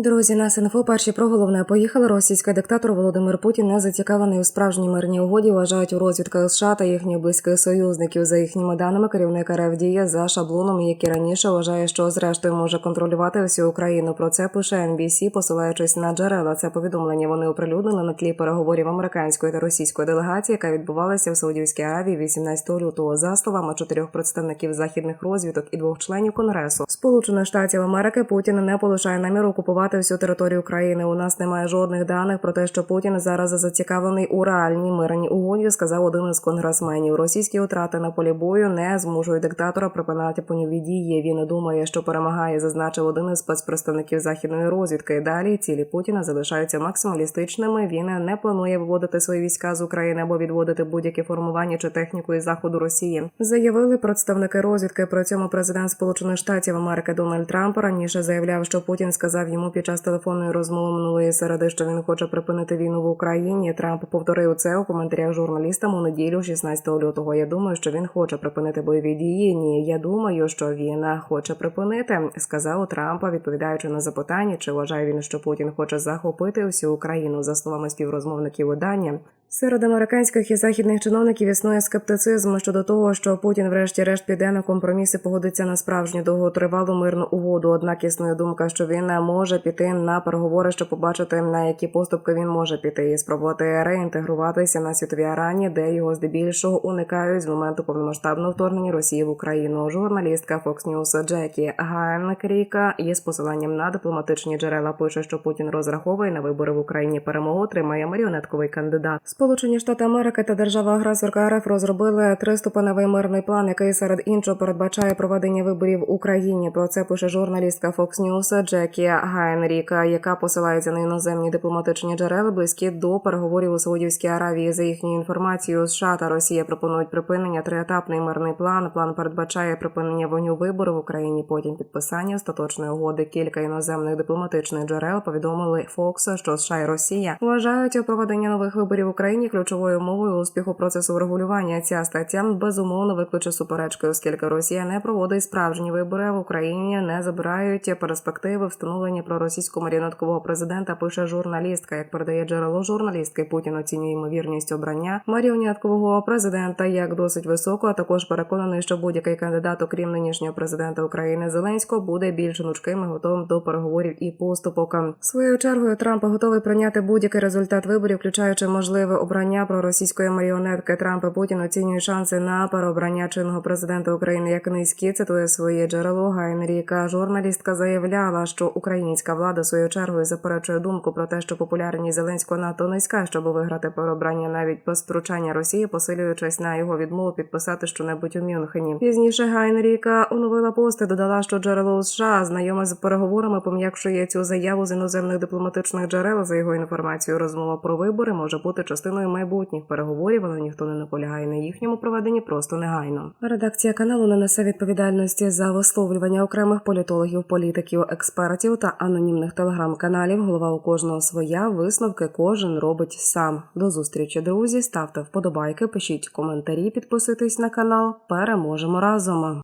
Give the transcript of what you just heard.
Друзі, нас інфо перші про головне поїхали. Російський диктатор Володимир Путін не зацікавлений у справжній мирній угоді. Вважають у розвідках США та їхніх близьких союзників. За їхніми даними, керівник РФ діє за шаблоном, який раніше вважає, що зрештою може контролювати всю Україну. Про це пише NBC, посилаючись на джерела. Це повідомлення вони оприлюднили на тлі переговорів американської та російської делегації, яка відбувалася в Саудівській Аравії 18 лютого. За словами чотирьох представників західних розвідок і двох членів конгресу Сполучених Штатів Америки Путін не полишає наміру окупувати всю територію країни. У нас немає жодних даних про те, що Путін зараз зацікавлений у реальній мирній угоді, сказав один із конгресменів. Російські втрати на полі бою не змушують диктатора припинати бойові дії. Він думає, що перемагає, зазначив один із спецпредставників західної розвідки. Далі цілі Путіна залишаються максималістичними. Він не планує виводити свої війська з України або відводити будь-які формування чи техніку із заходу Росії. Заявили представники розвідки. При цьому президент Сполучених Штатів Америки Дональд Трамп раніше заявляв, що Путін сказав йому під час телефонної розмови минулої середи, що він хоче припинити війну в Україні. Трамп повторив це у коментарях журналістам у неділю, 16 лютого. Я думаю, що він хоче припинити бойові дії. Ні, я думаю, що він хоче припинити, сказав Трамп, відповідаючи на запитання, чи вважає він, що Путін хоче захопити всю Україну за словами співрозмовників видання. Серед американських і західних чиновників існує скептицизм щодо того, що Путін, врешті-решт, піде на компроміс і погодиться на справжню довготривалу мирну угоду. Однак існує думка, що він може піти на переговори, щоб побачити на які поступки він може піти і спробувати реінтегруватися на світовій арані, де його здебільшого уникають з моменту повномасштабного вторгнення Росії в Україну. Журналістка Fox News Джекі Ганкріка є посиланням на дипломатичні джерела. Пише, що Путін розраховує на вибори в Україні. Перемогу отримає маріонетковий кандидат. Сполучені Штати Америки та держава-агресорка РФ розробили триступеневий мирний план, який серед іншого передбачає проведення виборів в Україні. Про це пише журналістка Fox News Джекі Гайнріка, яка посилається на іноземні дипломатичні джерела, близькі до переговорів у Саудівській Аравії. За їхньою інформацією, США та Росія пропонують припинення триетапний мирний план. План передбачає припинення вогню виборів в Україні. Потім підписання остаточної угоди. Кілька іноземних дипломатичних джерел повідомили Фокса, що США і Росія вважають проведення нових виборів в Україні ключовою умовою успіху процесу врегулювання. Ця стаття безумовно викличе суперечки, оскільки Росія не проводить справжні вибори в Україні, не забирають перспективи встановлення проросійського маріонеткового президента. Пише журналістка. Як передає джерело журналістки, Путін оцінює ймовірність обрання маріонеткового президента як досить високо. А також переконаний, що будь-який кандидат, окрім нинішнього президента України Зеленського, буде більш гнучким і готовим до переговорів і поступок. Своєю чергою Трамп готовий прийняти будь-який результат виборів, включаючи можливе обрання проросійської маріонетки Трамп і Путін оцінює шанси на переобрання чинного президента України як низькі. Цитує своє джерело Гайнріка. Журналістка заявляла, що українська влада своєю чергою заперечує думку про те, що популярність Зеленського НАТО низька, щоб виграти переобрання навіть без втручання Росії, посилюючись на його відмову підписати щонебудь у Мюнхені. Пізніше Гайнріка оновила пост і додала, що джерело США знайоме з переговорами пом'якшує цю заяву з іноземних дипломатичних джерел. За його інформацією, розмова про вибори може бути частиною майбутніх переговорів, але ніхто не наполягає на їхньому проведенні просто негайно. Редакція каналу не несе відповідальності за висловлювання окремих політологів, політиків, експертів та анонімних телеграм-каналів. Голова у кожного своя висновки кожен робить сам. До зустрічі, друзі. Ставте вподобайки, пишіть коментарі, підписуйтесь на канал. Переможемо разом.